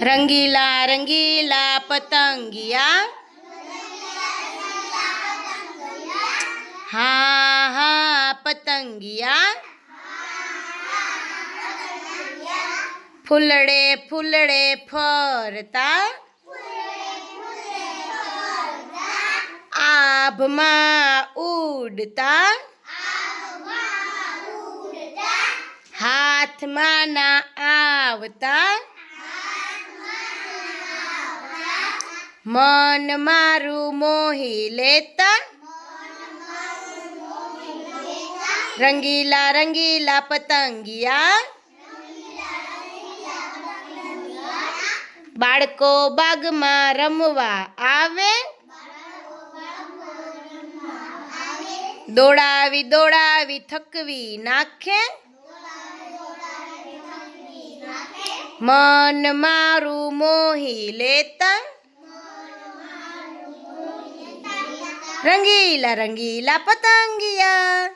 રંગીલા રંગીલા પતંગિયા હા હા પતંગિયા ફૂલડે ફૂલડે ફરતા આભમાં ઉડતા હાથમાં ના આવતા મન મારું મોહી લેતા રંગીલા રંગીલા પતંગિયા બાળકો બાગમાં રમવા આવે દોડાવી દોડાવી થકવી નાખે મન મારું મોહી લેતા રંગીલા રંગીલા પતંગિયા